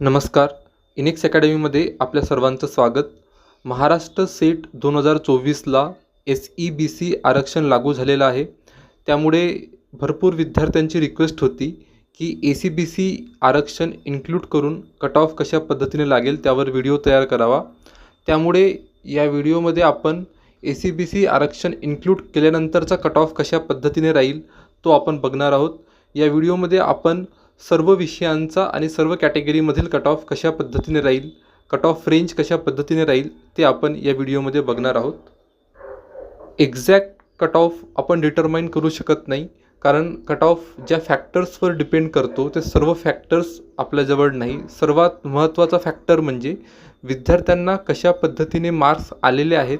नमस्कार. इनिक्स अकॅडमीमध्ये आपल्या सर्वांचं स्वागत. महाराष्ट्र सेट दोन हजार चोवीसला एस ई बी सी आरक्षण लागू झालेलं आहे. त्यामुळे भरपूर विद्यार्थ्यांची रिक्वेस्ट होती की ए सी बी सी आरक्षण इन्क्लूड करून कट ऑफ कशा पद्धतीने लागेल त्यावर व्हिडिओ तयार करावा. त्यामुळे या व्हिडिओमध्ये आपण ए सी बी सी आरक्षण इन्क्लूड केल्यानंतरचा कट ऑफ कशा पद्धतीने राहील तो आपण बघणार आहोत. या व्हिडिओमध्ये आपण सर्व विषयांचा आणि सर्व कॅटेगरीमधील कट ऑफ कशा पद्धतीने राहील कट ऑफ रेंज कशा पद्धतीने राहील ते आपण या व्हिडिओमध्ये बघणार आहोत. एक्झॅक्ट कट ऑफ आपण डिटरमाइन करू शकत नाही कारण कट ऑफ ज्या फॅक्टर्सवर डिपेंड करतो ते सर्व फॅक्टर्स आपल्याजवळ नाही. सर्वात महत्त्वाचा फॅक्टर म्हणजे विद्यार्थ्यांना कशा पद्धतीने मार्क्स आलेले आहेत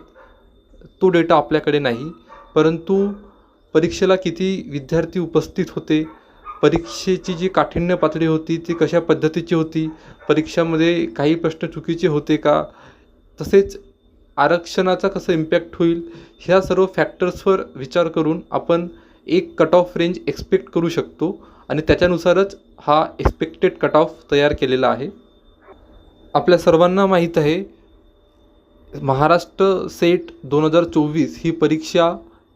तो डेटा आपल्याकडे नाही. परंतु परीक्षेला किती विद्यार्थी उपस्थित होते परीक्षेची जी काठिण्य पातळी होती ती कशा पद्धतीची होती? परीक्षामध्ये काही प्रश्न चुकीचे होते का? तसेच आरक्षणाचा कसं इम्पॅक्ट होईल? ह्या सर्व फॅक्टर्सवर विचार करून आपण एक कट ऑफ रेंज एक्सपेक्ट करू शकतो आणि त्याच्यानुसारच हा एक्सपेक्टेड कट ऑफ तयार केलेला आहे. आपल्या सर्वांना माहीत आहे महाराष्ट्र सेट दोन हजार चोवीस ही परीक्षा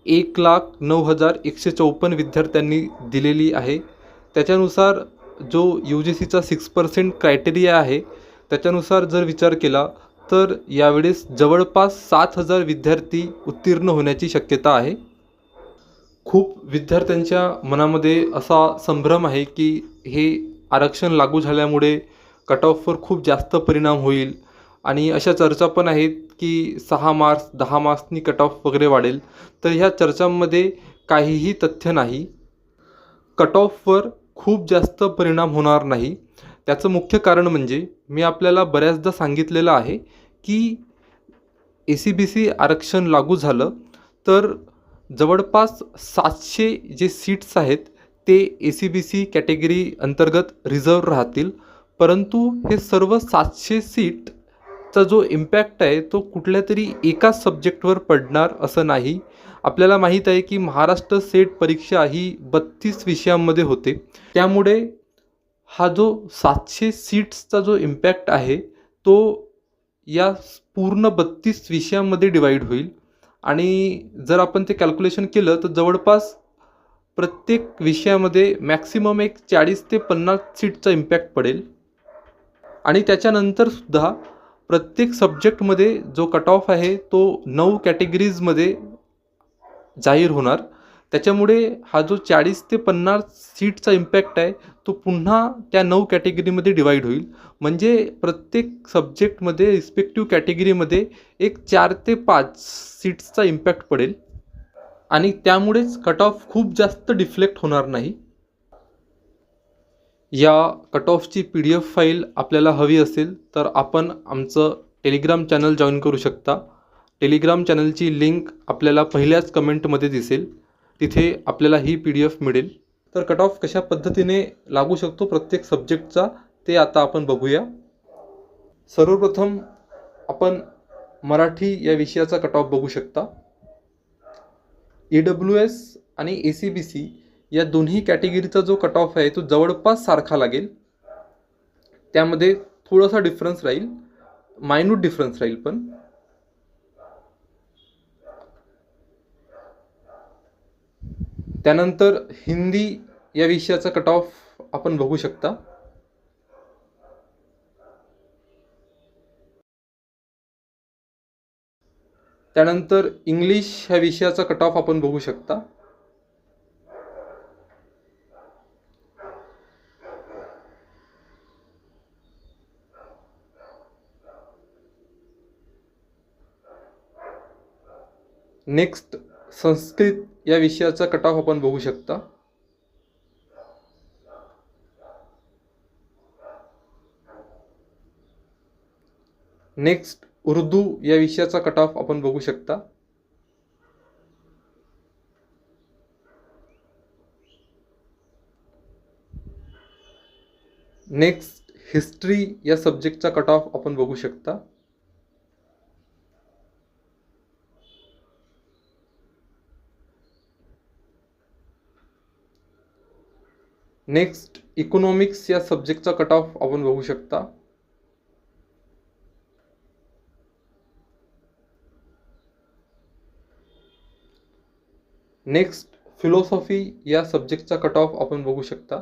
एक लाख नऊ हजार एकशे चौपन्न विद्यार्थ्यांनी दिलेली आहे. त्याच्यानुसार जो यू जी सीचा सिक्स पर्सेंट क्रायटेरिया आहे त्याच्यानुसार जर विचार केला तर यावेळेस जवळपास सात हजार विद्यार्थी उत्तीर्ण होण्याची शक्यता आहे. खूप विद्यार्थ्यांच्या मनामध्ये असा संभ्रम आहे की हे आरक्षण लागू झाल्यामुळे कट ऑफवर खूप जास्त परिणाम होईल. आणि अशा चर्चा पण आहेत की सहा मार्क्स दहा मार्क्सनी कट ऑफ वगैरे वाढेल. तर ह्या चर्चांमध्ये काहीही तथ्य नाही. कट ऑफवर खूप जास्त परिणाम होणार नाही. त्याचं मुख्य कारण म्हणजे मी आपल्याला बऱ्याचदा सांगितलेलं आहे की ए सी बी सी आरक्षण लागू झालं तर जवळपास सातशे जे सीट्स आहेत ते A C B C category अंतर्गत रिझर्व राहतील. परंतु हे सर्व सातशे सीट चा जो इम्पॅक्ट आहे तो कुठल्या तरी एकाच सब्जेक्टवर पडणार असं नाही. आपल्याला माहीत आहे की महाराष्ट्र सेट परीक्षा ही बत्तीस विषयांमध्ये होते. त्यामुळे हा जो सातशे सीट्सचा जो इम्पॅक्ट आहे तो या पूर्ण बत्तीस विषयांमध्ये डिवाईड होईल. आणि जर आपण ते कॅल्क्युलेशन केलं तर जवळपास प्रत्येक विषयामध्ये मॅक्सिमम एक चाळीस ते पन्नास सीटचा इम्पॅक्ट पडेल. आणि त्याच्यानंतरसुद्धा प्रत्येक सब्जेक्टमध्ये जो कट ऑफ आहे तो नऊ कॅटेगरीजमध्ये जाहीर होणार. त्याच्यामुळे हा जो चाळीस ते पन्नास सीटचा इम्पॅक्ट आहे तो पुन्हा त्या नऊ कॅटेगरीमध्ये डिवाईड होईल. म्हणजे प्रत्येक सब्जेक्टमध्ये रिस्पेक्टिव्ह कॅटेगरीमध्ये एक चार ते पाच सीट्सचा इम्पॅक्ट पडेल. आणि त्यामुळेच कट ऑफ खूप जास्त डिफ्लेक्ट होणार नाही. या कट ऑफची पी डी एफ फाईल आपल्याला हवी असेल तर आपण आमचं टेलिग्राम चॅनल जॉईन करू शकता. टेलिग्राम चॅनलची लिंक आपल्याला पहिल्याच कमेंटमध्ये दिसेल. तिथे आपल्याला ही पी डी एफ मिळेल. तर कट ऑफ कशा पद्धतीने लागू शकतो प्रत्येक सब्जेक्टचा ते आता आपण बघूया. सर्वप्रथम आपण मराठी या विषयाचा कट ऑफ बघू शकता. ई डब्ल्यू एस आणि ए सी बी सी या दोन्ही कॅटेगरीचा जो कट ऑफ आहे तो जवळपास सारखा लागेल. त्यामध्ये थोडासा डिफरन्स राहील. मायन्यूट डिफरन्स राहील पण. त्यानंतर हिंदी या विषयाचा कट ऑफ आपण बघू शकता. त्यानंतर इंग्लिश ह्या विषयाचा कट ऑफ आपण बघू शकता. नेक्स्ट संस्कृत या विषयाचा कटाव आपण बघू शकता. नेक्स्ट उर्दू या विषयाचा कट ऑफ आपण बघू शकता. नेक्स्ट हिस्ट्री या सब्जेक्टचा कट ऑफ आपण बघू शकता. नेक्स्ट इकॉनॉमिक्स या सब्जेक्टचा कट ऑफ आपण बघू शकता. नेक्स्ट फिलॉसॉफी या सब्जेक्टचा कट ऑफ आपण बघू शकता.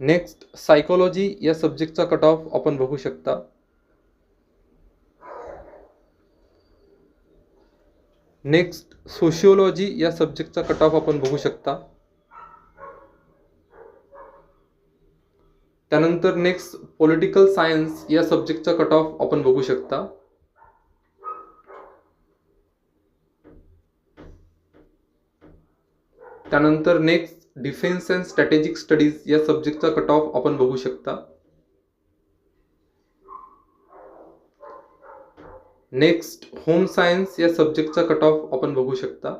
नेक्स्ट सायकोलॉजी या सब्जेक्टचा कट ऑफ आपण बघू शकता. नेक्स्ट सोशिओलॉजी या सब्जेक्टचा कट ऑफ आपण बघू शकता. त्यानंतर नेक्स्ट पॉलिटिकल सायन्स या सब्जेक्टचा कट ऑफ आपण बघू शकता. त्यानंतर next defence and strategic studies या सब्जेक्टचा कट ऑफ आपण बघू शकता. नेक्स्ट होम सायन्स या सब्जेक्टचा कट ऑफ आपण बघू शकता.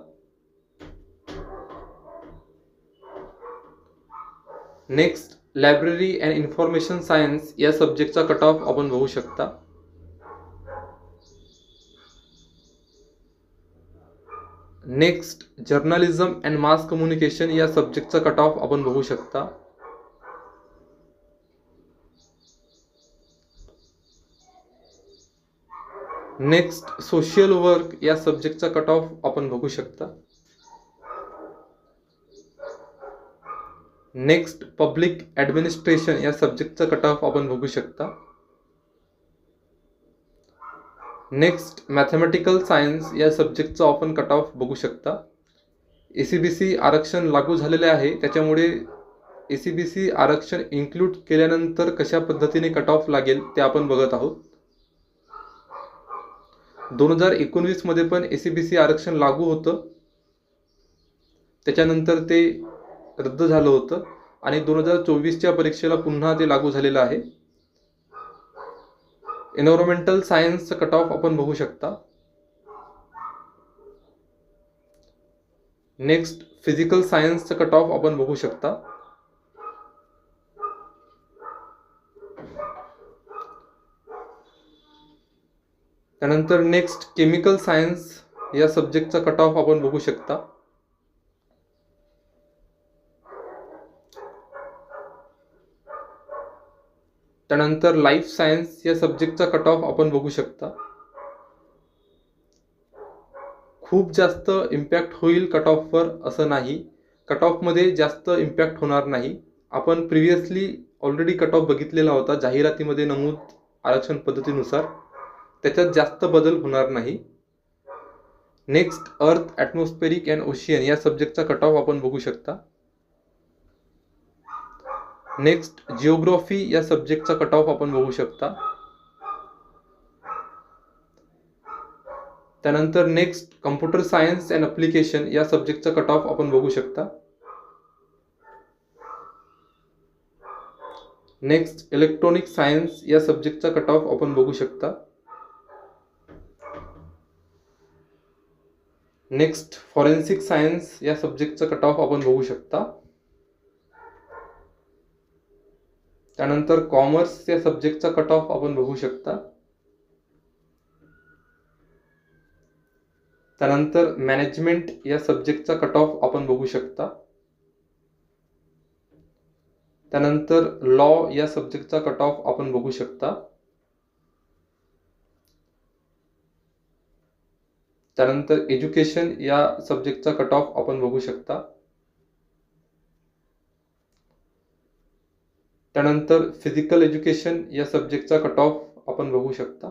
Next library and information science या सब्जेक्टचा कट ऑफ आपण बघू शकता. Next journalism and mass communication या सब्जेक्टचा कट ऑफ आपण बघू शकता. नेक्स्ट सोशल वर्क या सब्जेक्टचा कट ऑफ आपण बघू शकता. नेक्स्ट पब्लिक ॲडमिनिस्ट्रेशन या सब्जेक्टचा कट ऑफ आपण बघू शकता. नेक्स्ट मॅथमॅटिकल सायन्स या सब्जेक्टचा आपण कट ऑफ बघू शकता. ए सी बी सी आरक्षण लागू झालेले आहे. त्याच्यामुळे ए सी बी सी आरक्षण इन्क्लूड केल्यानंतर कशा पद्धतीने कट ऑफ लागेल ते आपण बघत आहोत. दोन हजार एकोणवीसमध्ये पण ए सी बी सी आरक्षण लागू होतं. त्याच्यानंतर ते रद्द झालं होतं. आणि दोन हजार चोवीसच्या परीक्षेला पुन्हा ते लागू झालेलं आहे. एन्व्हायरमेंटल सायन्सचं कट ऑफ आपण बघू शकता. नेक्स्ट फिजिकल सायन्सचं कट ऑफ आपण बघू शकता. त्यानंतर नेक्स्ट केमिकल सायन्स या सब्जेक्टचा कट ऑफ आपण बघू शकता. त्यानंतर लाईफ सायन्स या सब्जेक्टचा कट ऑफ आपण बघू शकता. खूप जास्त इम्पॅक्ट होईल कट ऑफवर असं नाही. कट ऑफमध्ये जास्त इम्पॅक्ट होणार नाही. आपण प्रिव्हियसली ऑलरेडी कट ऑफ बघितलेला होता जाहिरातीमध्ये नमूद आरक्षण पद्धतीनुसार. त्याच्यात जास्त बदल होणार नाही. नेक्स्ट अर्थ ॲटमॉस्फेरिक अँड ओशियन या सब्जेक्टचा कट ऑफ आपण बघू शकता. नेक्स्ट जिओग्राफी या सब्जेक्टचा कट ऑफ आपण बघू शकता. त्यानंतर next computer science and application या सब्जेक्टचा कट ऑफ आपण बघू शकता. नेक्स्ट इलेक्ट्रॉनिक सायन्स या सब्जेक्टचा कट ऑफ आपण बघू शकता. नेक्स्ट फॉरेन्सिक सायन्स या सब्जेक्टचा कट ऑफ आपण बघू शकता. त्यानंतर कॉमर्स या सब्जेक्टचा कट ऑफ आपण बघू शकता. त्यानंतर मॅनेजमेंट या सब्जेक्टचा कट ऑफ आपण बघू शकता. त्यानंतर लॉ या सब्जेक्टचा कट ऑफ आपण बघू शकता. त्यानंतर एज्युकेशन या सब्जेक्टचा कट ऑफ आपण बघू शकता. त्यानंतर फिजिकल एज्युकेशन या सब्जेक्टचा कट ऑफ आपण बघू शकता.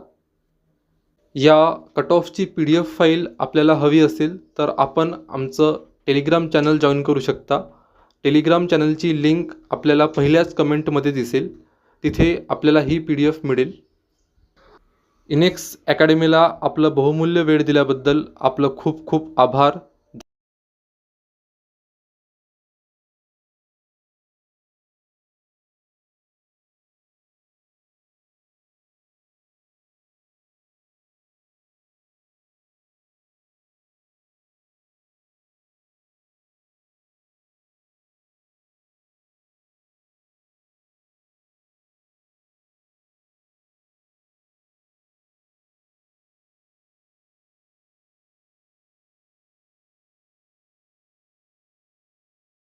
या कट ऑफची पी डी एफ फाईल आपल्याला हवी असेल तर आपण आमचं टेलिग्राम चॅनल जॉईन करू शकता. टेलिग्राम चॅनलची लिंक आपल्याला पहिल्याच कमेंटमध्ये दिसेल. तिथे आपल्याला ही पी डी एफ मिळेल. इनेक्स अकॅडमीला आपलं बहुमूल्य वेळ दिल्याबद्दल आपलं खूप खूप आभार.